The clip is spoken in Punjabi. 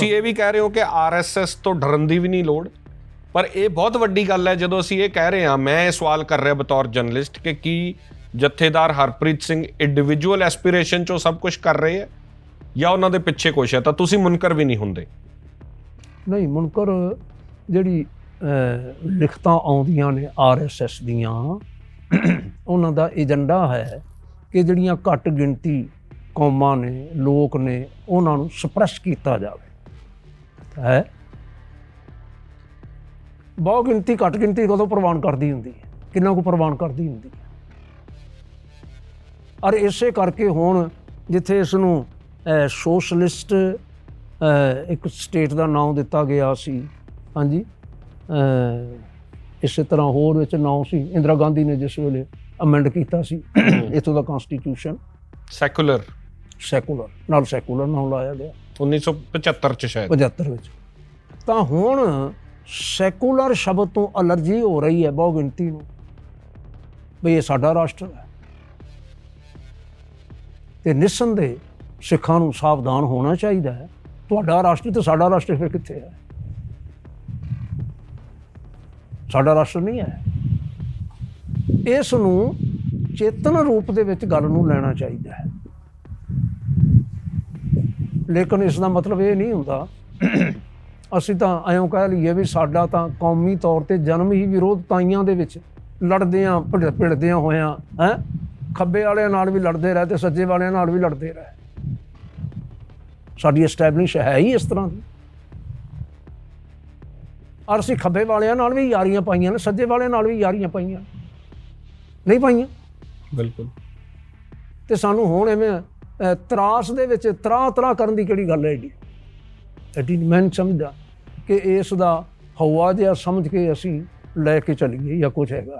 ਤੁਸੀਂ ਇਹ ਵੀ ਕਹਿ ਰਹੇ ਹੋ ਕਿ ਆਰਐਸਐਸ ਤੋਂ ਡਰਨ ਦੀ ਵੀ ਨਹੀਂ ਲੋੜ? ਪਰ ਇਹ ਬਹੁਤ ਵੱਡੀ ਗੱਲ ਹੈ, ਜਦੋਂ ਅਸੀਂ ਇਹ ਕਹਿ ਰਹੇ ਹਾਂ, ਮੈਂ ਇਹ ਸਵਾਲ ਕਰ ਰਿਹਾ ਬਤੌਰ ਜਰਨਲਿਸਟ ਕਿ ਕੀ ਜਥੇਦਾਰ ਹਰਪ੍ਰੀਤ ਸਿੰਘ ਇੰਡੀਵਿਜੂਅਲ ਐਸਪੀਰੇਸ਼ਨ ਚੋਂ ਸਭ ਕੁਝ ਕਰ ਰਹੇ ਹੈ ਜਾਂ ਉਹਨਾਂ ਦੇ ਪਿੱਛੇ ਕੁਛ ਹੈ? ਤਾਂ ਤੁਸੀਂ ਮੁਨਕਰ ਵੀ ਨਹੀਂ ਹੁੰਦੇ। ਨਹੀਂ, ਮੁਨਕਰ ਜਿਹੜੀ ਲਿਖਤਾਂ ਆਉਂਦੀਆਂ ਨੇ ਆਰਐਸਐਸ ਦੀਆਂ, ਉਹਨਾਂ ਦਾ ਏਜੰਡਾ ਹੈ ਕਿ ਜਿਹੜੀਆਂ ਘੱਟ ਗਿਣਤੀ ਕੌਮਾਂ ਨੇ, ਲੋਕ ਨੇ, ਉਹਨਾਂ ਨੂੰ ਸਪਰੈਸ ਕੀਤਾ ਜਾਵੇ। ਹੈ। ਬਹੁ ਗਿਣਤੀ ਘੱਟ ਗਿਣਤੀ ਕਦੋਂ ਪ੍ਰਵਾਨ ਕਰਦੀ ਹੁੰਦੀ ਹੈ। ਕਿੰਨਾ ਕੁ ਪ੍ਰਵਾਨ ਕਰਦੀ ਹੁੰਦੀ ਹੈ। ਔਰ ਇਸੇ ਕਰਕੇ ਹੁਣ ਜਿੱਥੇ ਇਸ ਨੂੰ ਸੋਸ਼ਲਿਸਟ ਇੱਕ ਸਟੇਟ ਦਾ ਨਾਮ ਦਿੱਤਾ ਗਿਆ ਸੀ ਹਾਂਜੀ ਇਸੇ ਤਰ੍ਹਾਂ ਹੋਰ ਵਿੱਚ ਨਾਮ ਸੀ ਇੰਦਰਾ ਗਾਂਧੀ ਨੇ ਜਿਸ ਵੇਲੇ ਅਮੈਂਡ ਕੀਤਾ ਸੀ ਇਥੋਂ ਦਾ ਕਨਸਟੀਟਿਊਸ਼ਨ ਸੈਕੂਲਰ ਸੈਕੂਲਰ ਨਾਲ ਸੈਕੂਲਰ ਨਾਮ ਲਾਇਆ ਗਿਆ। 1975 ਚ ਸ਼ਾਇਦ। 75 ਵਿੱਚ। ਤਾਂ ਹੁਣ ਸੈਕੂਲਰ ਸ਼ਬਦ ਤੋਂ ਅਲਰਜੀ ਹੋ ਰਹੀ ਹੈ ਬਹੁ ਗਿਣਤੀ ਨੂੰ। ਵੀ ਇਹ ਸਾਡਾ ਰਾਸ਼ਟਰ ਹੈ। ਤੇ ਨਿਸੰਦੇ ਸਿੱਖਾਂ ਨੂੰ ਸਾਵਧਾਨ ਹੋਣਾ ਚਾਹੀਦਾ ਹੈ। ਤੁਹਾਡਾ ਰਾਸ਼ਟਰ ਤੇ ਸਾਡਾ ਰਾਸ਼ਟਰ ਫਿਰ ਕਿੱਥੇ ਹੈ? ਸਾਡਾ ਰਾਸ਼ਟਰ ਨਹੀਂ ਹੈ। ਇਸ ਨੂੰ ਚੇਤਨ ਰੂਪ ਦੇ ਵਿੱਚ ਗੱਲ ਨੂੰ ਲੈਣਾ ਚਾਹੀਦਾ ਹੈ। ਲੇਕਿਨ ਇਸ ਦਾ ਮਤਲਬ ਇਹ ਨਹੀਂ ਹੁੰਦਾ। ਅਸੀਂ ਤਾਂ ਐਂ ਕਹਿ ਲਈਏ ਵੀ ਸਾਡਾ ਤਾਂ ਕੌਮੀ ਤੌਰ ਤੇ ਜਨਮ ਹੀ ਵਿਰੋਧਤਾਈਆਂ ਦੇ ਵਿੱਚ ਲੜਦਿਆਂ ਭਿੜ- ਭਿੜਦਿਆਂ ਹੋਇਆਂ ਹੈ? ਖੱਬੇ ਵਾਲਿਆਂ ਨਾਲ ਵੀ ਲੜਦੇ ਰਹੇ ਤੇ ਸੱਜੇ ਵਾਲਿਆਂ ਨਾਲ ਵੀ ਲੜਦੇ ਰਹੇ। ਸਾਡੀ ਐਸਟੈਬਲਿਸ਼ ਹੈ ਹੀ ਇਸ ਤਰ੍ਹਾਂ ਦੀ। ਔਰ ਅਸੀਂ ਖੱਬੇ ਵਾਲਿਆਂ ਨਾਲ ਵੀ ਯਾਰੀਆਂ ਪਾਈਆਂ ਨੇ ਸੱਜੇ ਵਾਲਿਆਂ ਨਾਲ ਵੀ ਯਾਰੀਆਂ ਪਾਈਆਂ। ਨਹੀਂ ਪਾਈਆਂ? ਬਿਲਕੁਲ। ਤੇ ਸਾਨੂੰ ਹੁਣ ਐਵੇਂ ਤਰਾਸ ਦੇ ਵਿੱਚ ਤਰਾ ਤਰਾ ਕਰਨ ਦੀ ਕਿਹੜੀ ਗੱਲ ਹੈ ਏਡੀ ਐਡੀ ਮੈਂ ਨਹੀਂ ਸਮਝਦਾ ਕਿ ਇਸ ਦਾ ਹਵਾ ਜਿਹਾ ਸਮਝ ਕੇ ਅਸੀਂ ਲੈ ਕੇ ਚੱਲੀਏ ਜਾਂ ਕੁਝ ਹੈਗਾ।